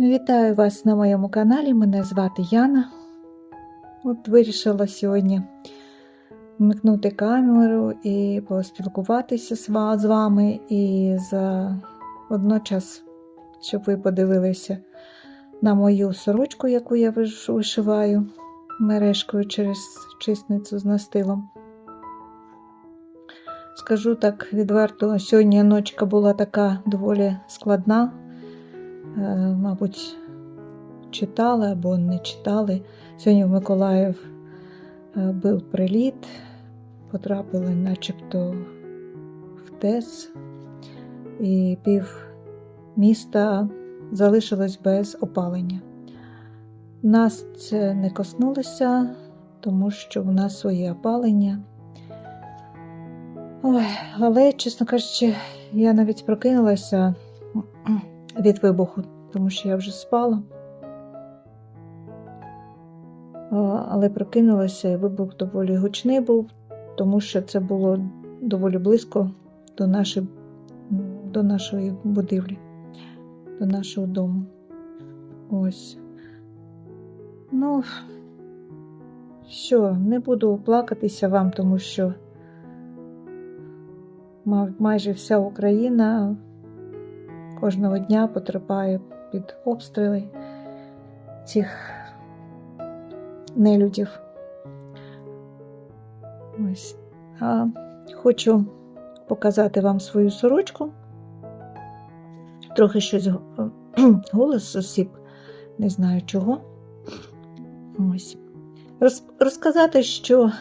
Вітаю вас на моєму каналі. Мене звати Яна. От вирішила сьогодні вмикнути камеру і поспілкуватися з вами, і за водночас, щоб ви подивилися на мою сорочку, яку я вишиваю мережкою через чисницю з настилом. Скажу так відверто, сьогодні ночка була така доволі складна. Е, Мабуть, читали або не читали. Сьогодні в Миколаїв е, був приліт, потрапили начебто в ТЕС, і пів міста залишилось без опалення. Нас це не коснулося, тому що в нас своє опалення. Ой, але, чесно кажучи, я навіть прокинулася від вибуху, тому що я вже спала. Але прокинулася, і вибух доволі гучний був, тому що це було доволі близько до, нашої, до нашої будівлі, до нашого дому. Ось. Ну, що, не буду плакатися вам, тому що ма- майже вся Україна кожного дня потерпає під обстріли цих нелюдів. Ось. А хочу показати вам свою сорочку. Трохи щось голос осіб, не знаю чого. Ось. Роз, розказати, що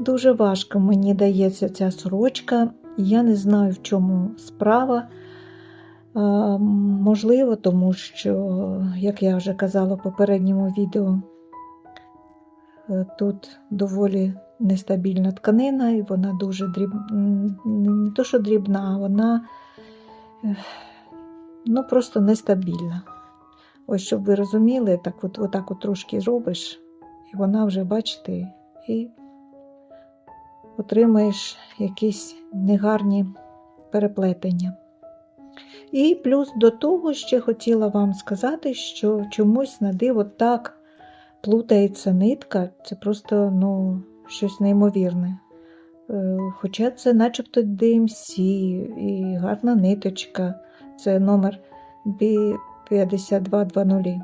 дуже важко мені дається ця сорочка. Я не знаю, в чому справа. А, Можливо, тому що, як я вже казала в попередньому відео, е, тут доволі нестабільна тканина, і вона дуже дріб... м, не то, що дрібна, а вона ну, просто нестабільна. Ось, щоб ви розуміли, так от, отак от трошки робиш, і вона вже, бачите, і отримаєш якісь негарні переплетення. І плюс до того ще хотіла вам сказати, що чомусь на диво так плутається нитка, це просто ну, щось неймовірне. Е, Хоча це начебто DMC і гарна ниточка, це номер B5220.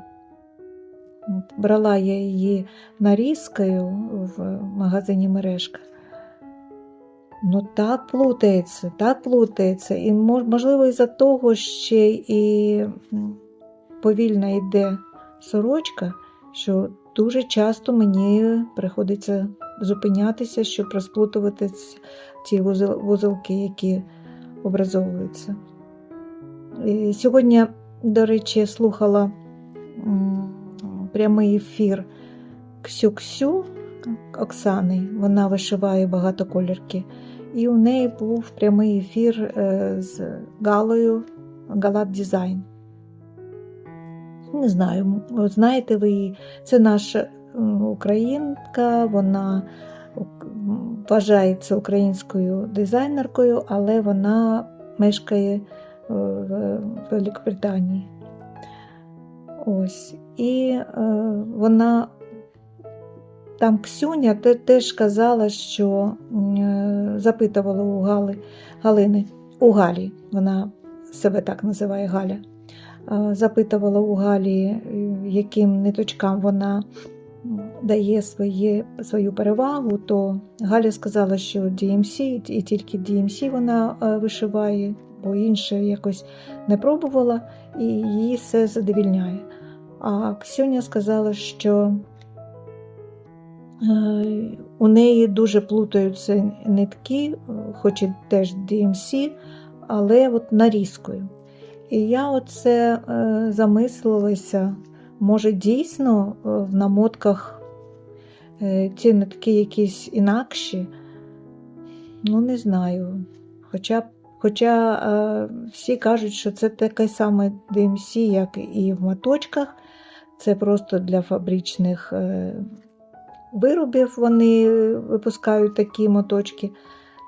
Брала я її нарізкою в магазині мережка. Ну, так плутається, так плутається. І можливо, із-за того ще і повільно йде сорочка, що дуже часто мені приходиться зупинятися, щоб розплутувати ці вузел- вузелки, які образовуються. І сьогодні, до речі, слухала прямий ефір Ксю-Ксю Оксани. Вона вишиває багатоколірки. І у неї був прямий ефір е, з Галою Галат Дизайн. Не знаю, знаєте ви її, це наша українка, вона вважається українською дизайнеркою, але вона мешкає е, в Великобританії. Ось. І е, вона там Ксюня теж казала, що е, запитувала у Гали, Галини, у Галі, вона себе так називає Галя, е, запитувала у Галі, е, яким ниточкам вона дає своє, свою перевагу, то Галя сказала, що DMC, і тільки DMC вона вишиває, бо інше якось не пробувала, і її все задовільняє. А Ксюня сказала, що У неї дуже плутаються нитки, е, хоч і теж DMC, але от нарізкою. І я оце е, замислилася, може дійсно е, в намотках е, ці нитки якісь інакші. Ну, не знаю. Хоча, хоча е, всі кажуть, що це таке саме DMC, як і в моточках. Це просто для фабричних е, виробів вони випускають такі моточки.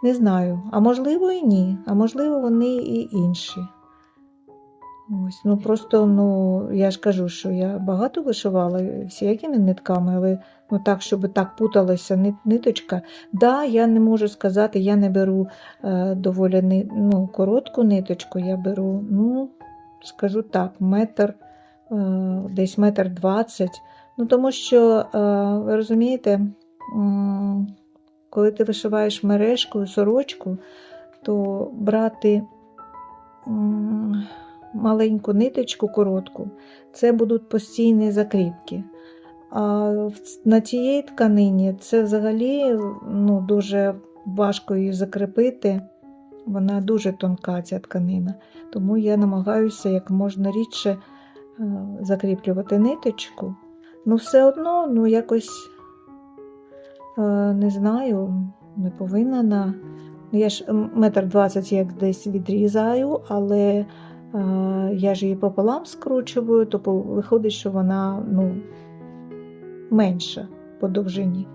Не знаю. А можливо і ні. А можливо, вони і інші. Ось, ну просто, ну, я ж кажу, що я багато вишивала всілякими нитками, але ну так, щоб так путалася ниточка. Да, я не можу сказати, я не беру е, доволі ну, коротку ниточку, я беру, ну, скажу так, метр, е, десь метр двадцять. Ну, тому що, е, ви розумієте, коли ти вишиваєш мережкою сорочку, то брати маленьку ниточку коротку, це будуть постійні закріпки. А на цій тканині це взагалі ну, дуже важко її закріпити. Вона дуже тонка, ця тканина. Тому я намагаюся як можна рідше е, закріплювати ниточку. Ну, все одно, ну, якось е, не знаю, не повинна на. Ну, Я ж метр двадцять як десь відрізаю, але е, я ж її пополам скручую, то виходить, що вона ну, менша по довжині.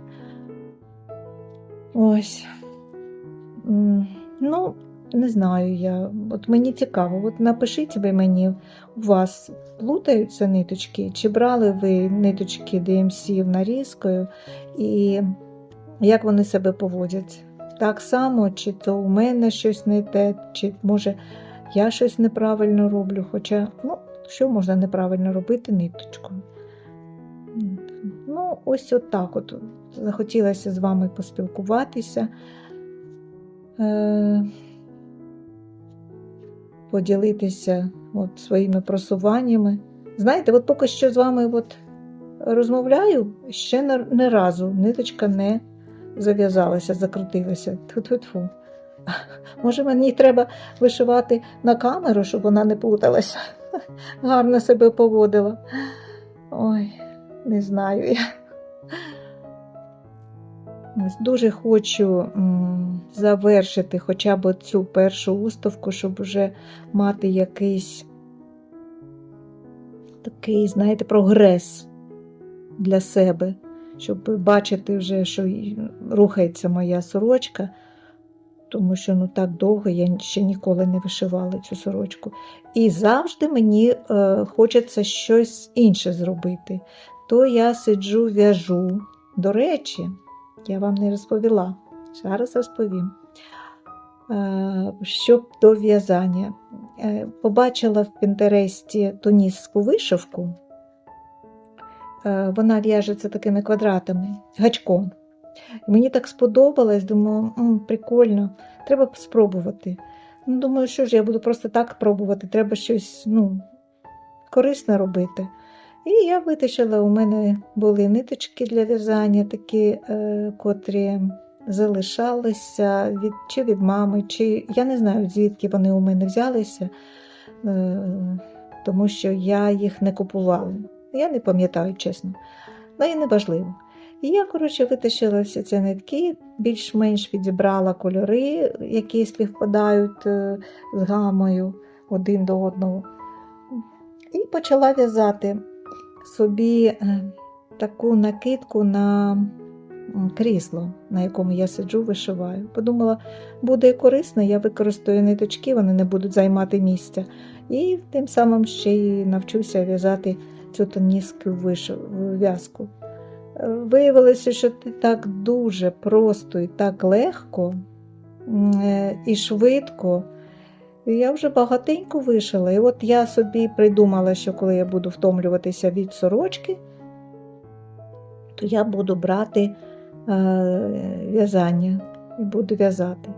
Ось. Ну, не знаю я. От мені цікаво, от напишіть ви мені, у вас плутаються ниточки, чи брали ви ниточки DMC нарізкою, і як вони себе поводять? Так само, чи то у мене щось не те, чи може я щось неправильно роблю. Хоча, ну, що можна неправильно робити ниточкою? Ну, ось отак от. Захотілося з вами поспілкуватися, е, поділитися от своїми просуваннями. Знаєте, от поки що з вами от розмовляю, ще не, разу ниточка не зав'язалася, закрутилася. Тьфу-тьфу-тьфу. Може, мені треба вишивати на камеру, щоб вона не плуталася. Гарно себе поводила. Ой, не знаю я. Дуже хочу завершити хоча б цю першу уставку, щоб вже мати якийсь такий, знаєте, прогрес для себе, щоб бачити вже, що рухається моя сорочка, тому що ну так довго я ще ніколи не вишивала цю сорочку. І завжди мені е, хочеться щось інше зробити. То я сиджу, в'яжу. До речі, я вам не розповіла. Зараз розповім. Е, Що до в'язання. Е, Побачила в Пінтересті тунісську вишивку. Е, Вона в'яжеться такими квадратами, гачком. Мені так сподобалось, думаю, «М, прикольно, треба спробувати. Ну, думаю, що ж я буду просто так пробувати, треба щось ну, корисне робити. І я витащила, у мене були ниточки для в'язання, такі, е, котрі залишалися від, чи від мами, чи я не знаю, звідки вони у мене взялися, е, тому що я їх не купувала. Я не пам'ятаю, чесно. Ну і не важливо. І я, коротше, витащила всі ці нитки, більш-менш відібрала кольори, які співпадають е, з гамою один до одного. І почала в'язати собі е, таку накидку на крісло, на якому я сиджу, вишиваю. Подумала, буде корисно, я використаю ниточки, вони не будуть займати місця. І тим самим ще й навчуся в'язати цю вишив- в'язку. Е, Виявилося, що це так дуже просто і так легко е, і швидко. Я вже багатенько вишила. І от я собі придумала, що коли я буду втомлюватися від сорочки, то я буду брати е, в'язання і буду в'язати.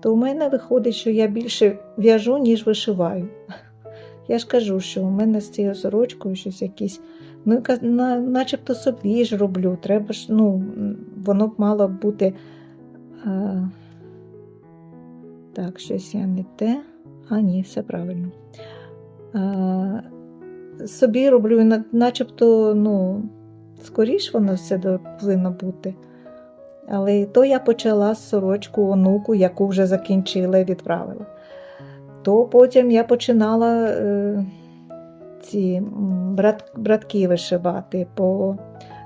То у мене виходить, що я більше в'яжу, ніж вишиваю. Я ж кажу, що у мене з цією сорочкою щось якісь. Ну, начебто собі ж роблю. Треба ж, ну, воно б мало бути. Е, так, щось я не те. А, ні, все правильно. Собі роблю, начебто, ну, скоріш воно все повинно бути. Але то я почала з сорочку онуку, яку вже закінчила і відправила. То потім я починала е, ці брат, братки вишивати по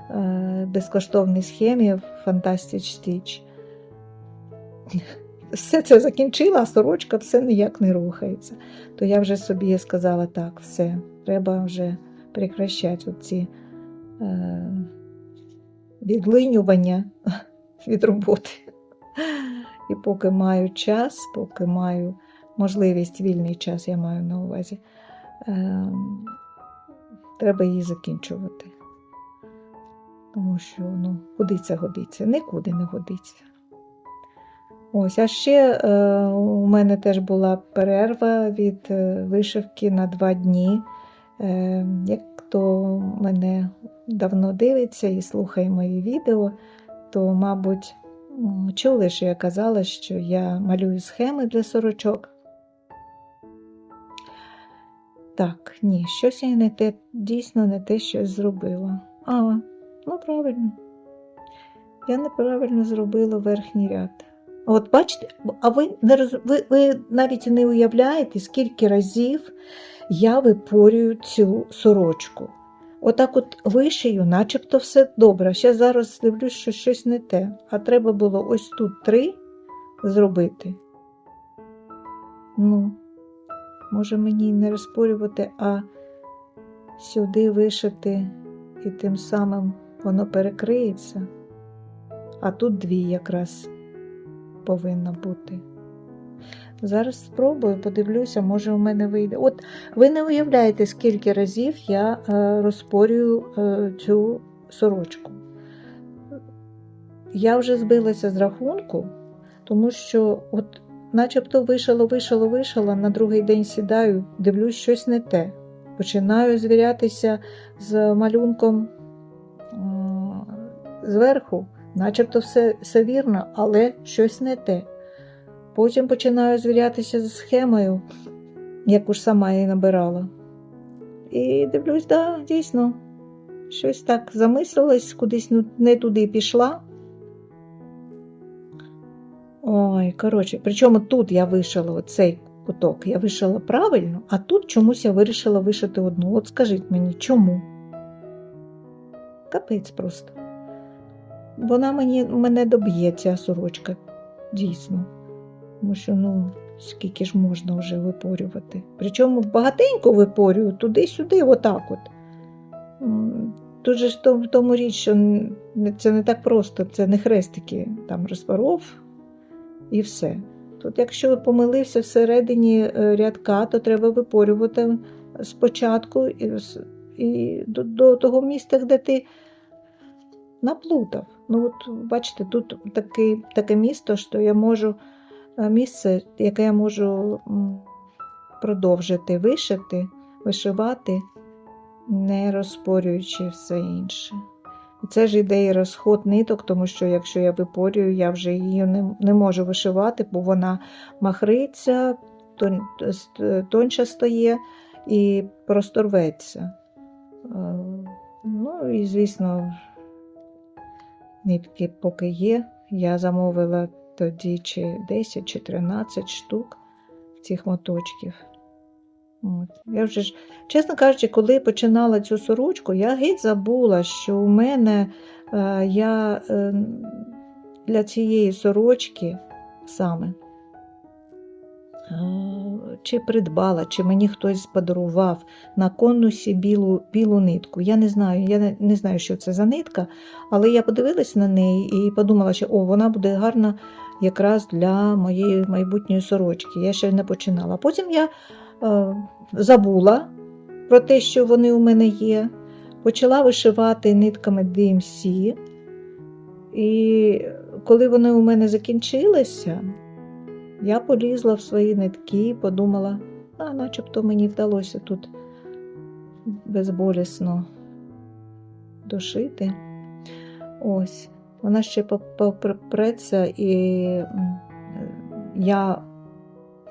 е, безкоштовній схемі Fantastic Stitch. Все це закінчила, а сорочка все ніяк не рухається. То я вже собі сказала, так, все, треба вже прекращати ці е, відлинювання від роботи. І поки маю час, поки маю можливість, вільний час, я маю на увазі, е, треба її закінчувати. Тому що ну, куди це годиться? Нікуди не годиться. Ось, а ще е, у мене теж була перерва від е, вишивки на два дні. Е, як хто мене давно дивиться і слухає мої відео, то, мабуть, чули, що я казала, що я малюю схеми для сорочок. Так, ні, щось я не те, дійсно не те щось зробила. А, ну правильно. Я неправильно зробила верхній ряд. От бачите, а ви, не роз... ви, ви навіть не уявляєте, скільки разів я випорюю цю сорочку. Отак от вишию, начебто все добре. Ще зараз дивлюсь, що щось не те. А треба було ось тут три зробити. Ну, може мені не розпорювати, а сюди вишити, і тим самим воно перекриється. А тут дві якраз повинна бути. Зараз спробую, подивлюся, може у мене вийде. От ви не уявляєте, скільки разів я е, розпорюю е, цю сорочку. Я вже збилася з рахунку, тому що, от, начебто, вишила, вишила, вишила, на другий день сідаю, дивлюсь, щось не те. Починаю звірятися з малюнком м, зверху, начебто все, все вірно, але щось не те. Потім починаю звірятися з схемою, яку ж сама її набирала. І дивлюсь, да, дійсно, щось так замислилась, кудись ну, не туди пішла. Ой, коротше, причому тут я вишила оцей куток, я вишила правильно, а тут чомусь я вирішила вишити одну. От скажіть мені, чому? Капець просто. Вона мені, мене доб'є ця сорочка, дійсно. Тому що, ну, скільки ж можна вже випорювати. Причому багатенько випорюю, туди-сюди, отак от. Тут же ж в тому- річ, що це не так просто, це не хрестики, там розпоров і все. Тут, якщо помилився всередині е, рядка, то треба випорювати спочатку і, до, до того місця, де ти наплутав. Ну, от бачите, тут таке, таке місто, що я можу е, місце, яке я можу продовжити вишити, вишивати, не розпорюючи все інше. Це ж іде і розход ниток, тому що якщо я випорюю, я вже її не, не можу вишивати, бо вона махриться, тон, с- стає і просто рветься. Е, Ну і, звісно, нитки поки є. Я замовила тоді чи 10 чи 13 штук цих моточків. От. Я вже ж, чесно кажучи, коли починала цю сорочку, я геть забула, що у мене е, я е, для цієї сорочки саме чи придбала, чи мені хтось подарував на конусі білу, білу нитку. Я не знаю, я не, не знаю, що це за нитка, але я подивилась на неї і подумала, що о, вона буде гарна якраз для моєї майбутньої сорочки. Я ще не починала. Потім я е, забула про те, що вони у мене є. Почала вишивати нитками DMC. І коли вони у мене закінчилися, я полізла в свої нитки і подумала, а начебто мені вдалося тут безболісно дошити. Ось, вона ще попреться, і я,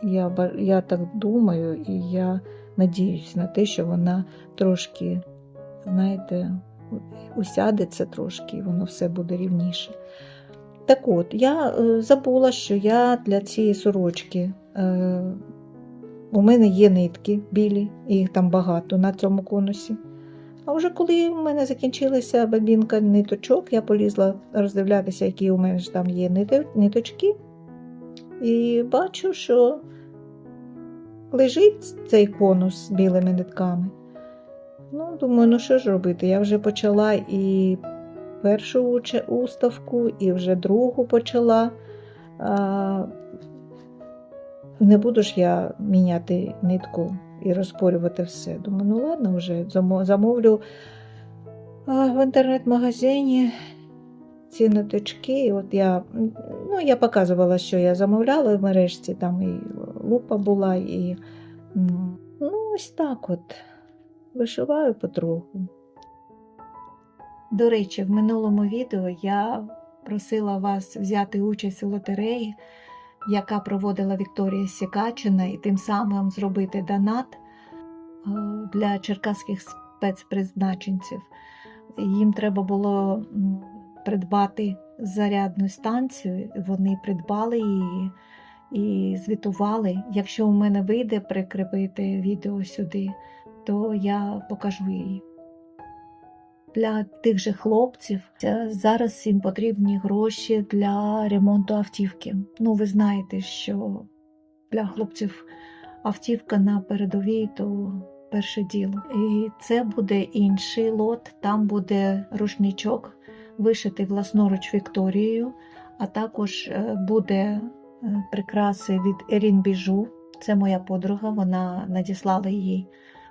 я, я так думаю, і я надіюсь на те, що вона трошки, знаєте, усядеться трошки, і воно все буде рівніше. Так от, я е, забула, що я для цієї сорочки. Е, у мене є нитки білі, їх там багато на цьому конусі. А вже коли в мене закінчилася бабінка ниточок, я полізла роздивлятися, які у мене ж там є ниточки. і бачу, що лежить цей конус з білими нитками. Ну, думаю, ну що ж робити? Я вже почала і першу уставку, і вже другу почала. Не буду ж я міняти нитку і розпорювати все. Думаю, ну ладно, вже замовлю в інтернет-магазині ці ниточки. От я, ну, я показувала, що я замовляла в мережці, там і лупа була, і ну, ось так от. Вишиваю потроху. До речі, в минулому відео я просила вас взяти участь у лотереї, яка проводила Вікторія Сікачина, і тим самим зробити донат е, для черкаських спецпризначенців. Їм треба було придбати зарядну станцію. Вони придбали її і звітували. Якщо у мене вийде прикріпити відео сюди, то я покажу її. Для тих же хлопців е, зараз їм потрібні гроші для ремонту автівки. Ну, ви знаєте, що для хлопців автівка на передовій то перше діло. І це буде інший лот, там буде рушничок вишитий власноруч Вікторією, а також е, буде е, прикраси від Ерін Біжу. Це моя подруга, вона надіслала їй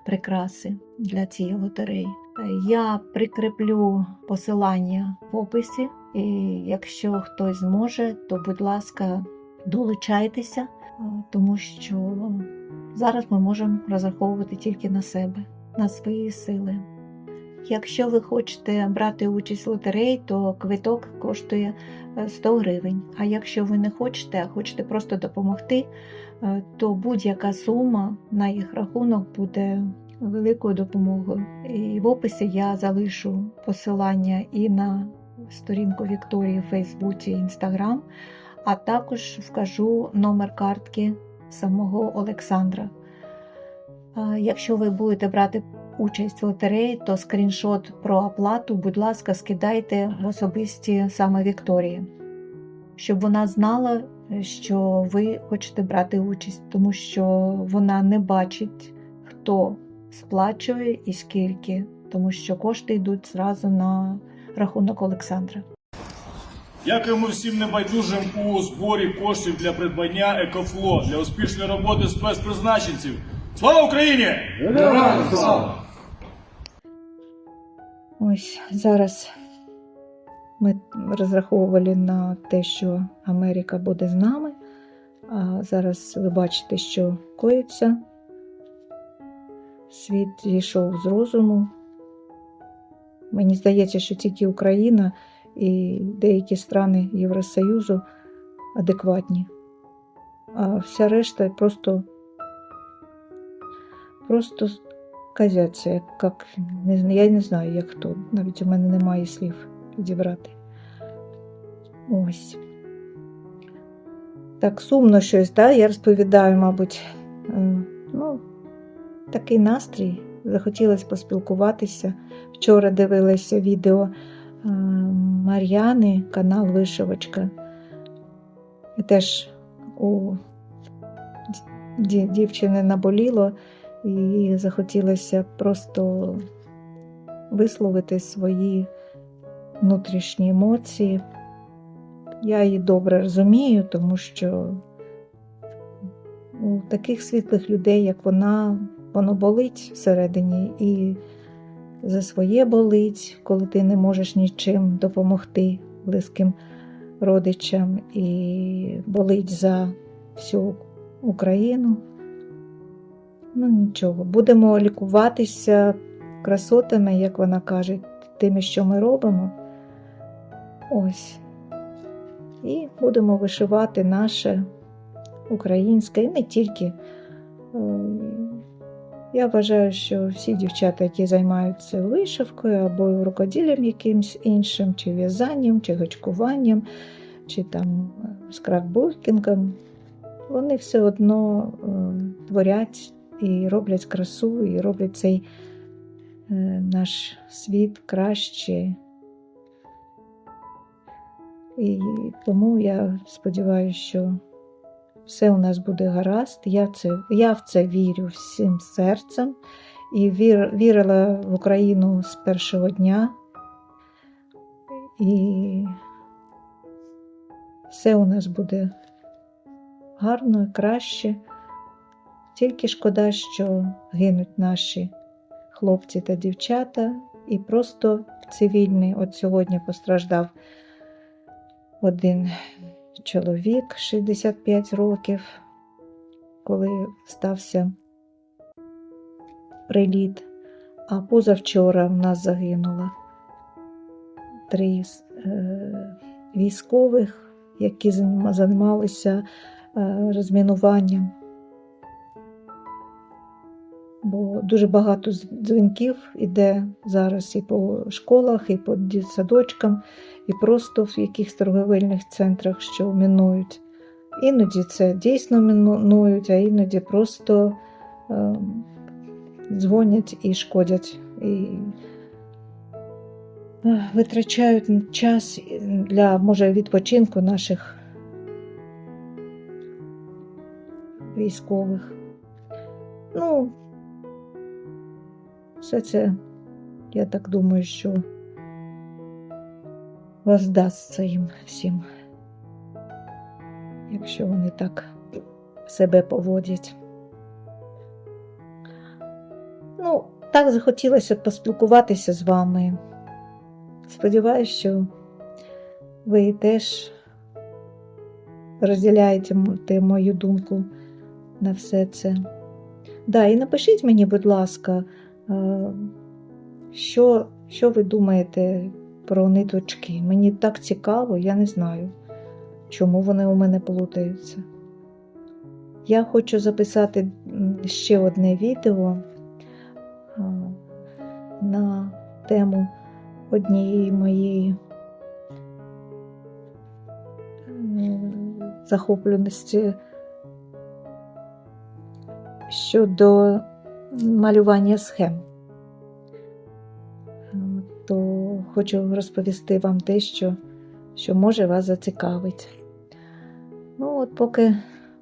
прикраси для цієї лотереї. Е, Я прикріплю посилання в описі, і якщо хтось зможе, то будь ласка, долучайтеся, е, тому що зараз ми можемо розраховувати тільки на себе, на свої сили. Якщо ви хочете брати участь в лотереї, то квиток коштує е, 100 гривень. А якщо ви не хочете, а хочете просто допомогти, е, то будь-яка сума на їх рахунок буде великою допомогою. І в описі я залишу посилання і на сторінку Вікторії в Фейсбуці Інстаграм, а також вкажу номер картки самого Олександра. Якщо ви будете брати участь в лотереї, то скріншот про оплату, будь ласка, скидайте в особисті саме Вікторії, щоб вона знала, що ви хочете брати участь, тому що вона не бачить, хто сплачує і скільки, тому що кошти йдуть зразу на рахунок Олександра. Дякуємо всім небайдужим у зборі коштів для придбання Екофло для успішної роботи спецпризначенців. Слава Україні! Героям слава! Ось зараз ми розраховували на те, що Америка буде з нами. А зараз ви бачите, що коїться. Світ зійшов з розуму. Мені здається, що тільки Україна і деякі страни Євросоюзу адекватні. А вся решта просто, просто казяться, як, я не знаю, як хто. Навіть у мене немає слів підібрати. Ось. Так сумно щось, да? я розповідаю, мабуть. Такий настрій. Захотілося поспілкуватися. Вчора дивилася відео е, Мар'яни, канал Вишивочка. І теж у дівчини наболіло, і захотілося просто висловити свої внутрішні емоції. Я її добре розумію, тому що у таких світлих людей, як вона, воно болить всередині і за своє болить, коли ти не можеш нічим допомогти близьким родичам, і болить за всю Україну. Ну нічого, будемо лікуватися красотами, як вона каже, тими, що ми робимо. Ось. І будемо вишивати наше українське, і не тільки. Я вважаю, що всі дівчата, які займаються вишивкою або рукоділлям якимось іншим, чи в'язанням, чи гачкуванням, чи там е, скраббукінгом, вони все одно е, творять і роблять красу, і роблять цей е, наш світ краще. І тому я сподіваюся, що все у нас буде гаразд. Я, в це, я в це вірю всім серцем і вір, вірила в Україну з першого дня. І все у нас буде гарно і краще. Тільки шкода, що гинуть наші хлопці та дівчата, і просто цивільний. От сьогодні постраждав один чоловік 65 років, коли стався приліт. А позавчора в нас загинуло три е, військових, які займалися е, розмінуванням. Бо дуже багато дзвінків іде зараз і по школах, і по дитсадочкам, і просто в якихось торговельних центрах, що мінують. Іноді це дійсно мінують, а іноді просто е, дзвонять і шкодять. І е, витрачають час для, може, відпочинку наших військових. Ну, все це, я так думаю, що воздасться їм всім, якщо вони так себе поводять. Ну, так захотілося поспілкуватися з вами. Сподіваюсь, що ви теж розділяєте мою думку на все це. Да, і напишіть мені, будь ласка, що, що ви думаєте про ниточки. Мені так цікаво, я не знаю, чому вони у мене плутаються. Я хочу записати ще одне відео е, на тему однієї моєї е, захопленості щодо малювання схем. Е, То хочу розповісти вам те, що, що може вас зацікавить. Ну, от поки,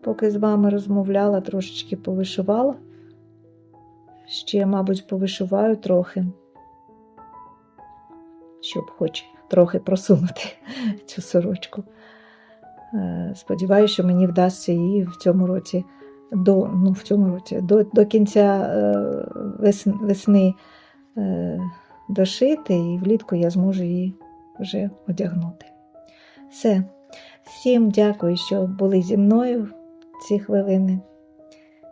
поки з вами розмовляла, трошечки повишивала. Ще, мабуть, повишиваю трохи, щоб хоч трохи просунути цю сорочку. Е, Сподіваюся, що мені вдасться її в цьому році до, ну, в цьому році, до, до кінця е, весни, весни дошити, і влітку я зможу її вже одягнути. Все. Всім дякую, що були зі мною ці хвилини.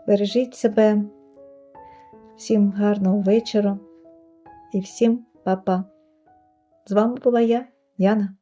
Бережіть себе, всім гарного вечора і всім па-па. З вами була я, Яна.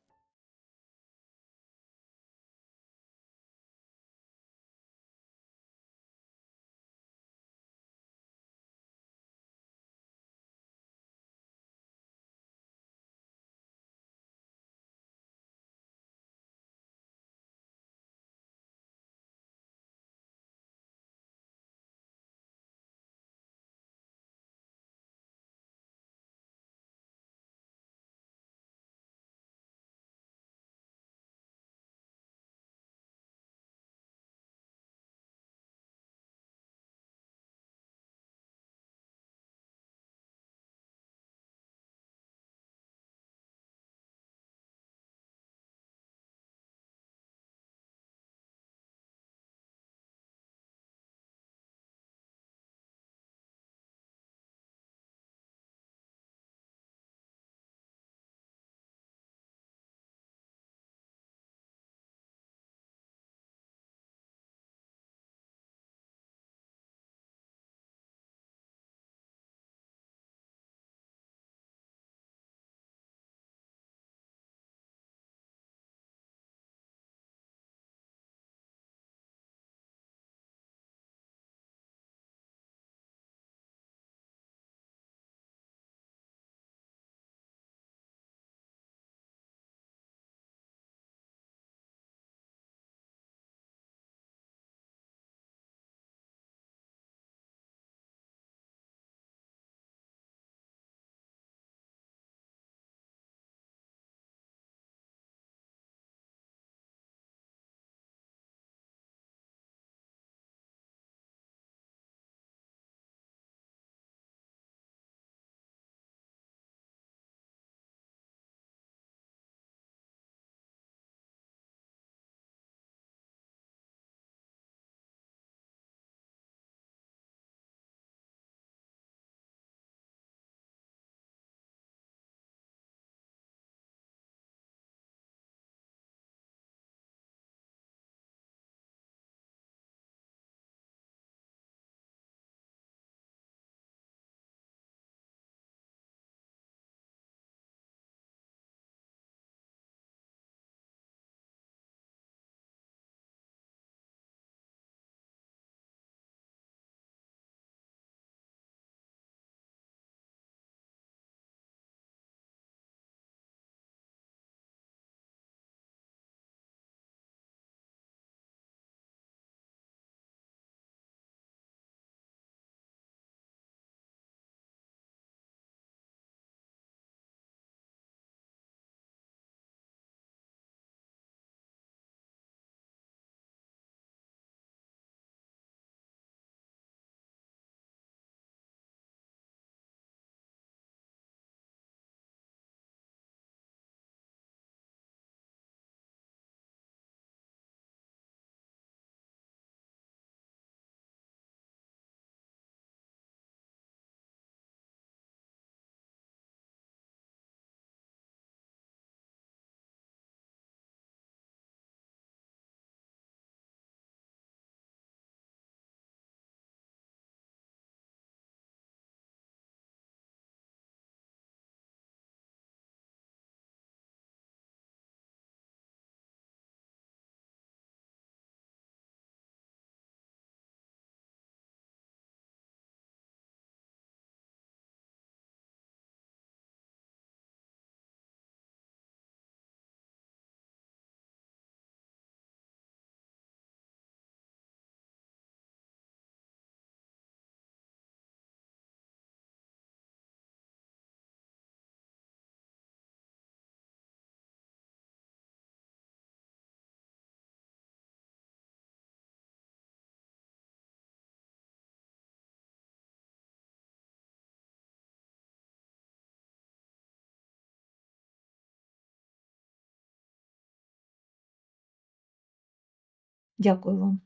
Дякую вам.